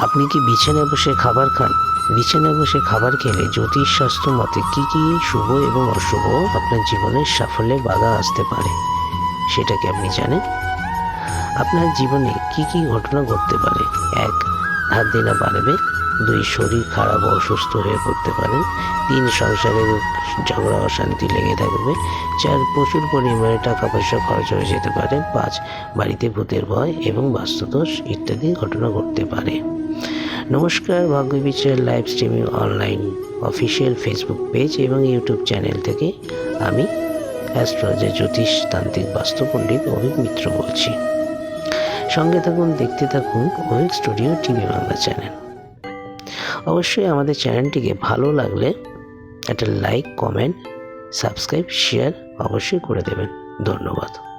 আপনি কি বিছানায় বসে খাবার খান? বিছানায় বসে খাবার খেলে জ্যোতিষ শাস্ত্র মতে কী কী শুভ এবং অশুভ আপনার জীবনের সাফল্যে বাধা আসতে পারে? সেটা কি আপনি জানেন? আপনার জীবনে কি কি ঘটনা ঘটতে পারে? এক ধার দেনা বাড়বে দুই, শরীর খারাপ অসুস্থ হয়ে পড়তে পারেন তিন, সংসারে ঝগড়া অশান্তি লেগে থাকবে। চার, প্রচুর পরিমাণে টাকা পয়সা খরচ হয়ে যেতে পারে। পাঁচ, বাড়িতে ভূতের ভয় এবং বাস্তুদোষ ইত্যাদি ঘটনা ঘটতে পারে। নমস্কার ভাগ্য বিচার live streaming online official Facebook page এবং ইউটিউব চ্যানেল থেকে আমি অ্যাস্ট্রোলজার জ্যোতিষ তান্ত্রিক বাস্তু পণ্ডিত অভিক মিত্র বলছি। সঙ্গে থাকুন, দেখতে থাকুন Abhik studio TV Bangla channel অবশ্যই আমাদের চ্যানেলটিকে ভালো লাগলে একটা লাইক কমেন্ট সাবস্ক্রাইব শেয়ার অবশ্যই করে দেবেন। ধন্যবাদ।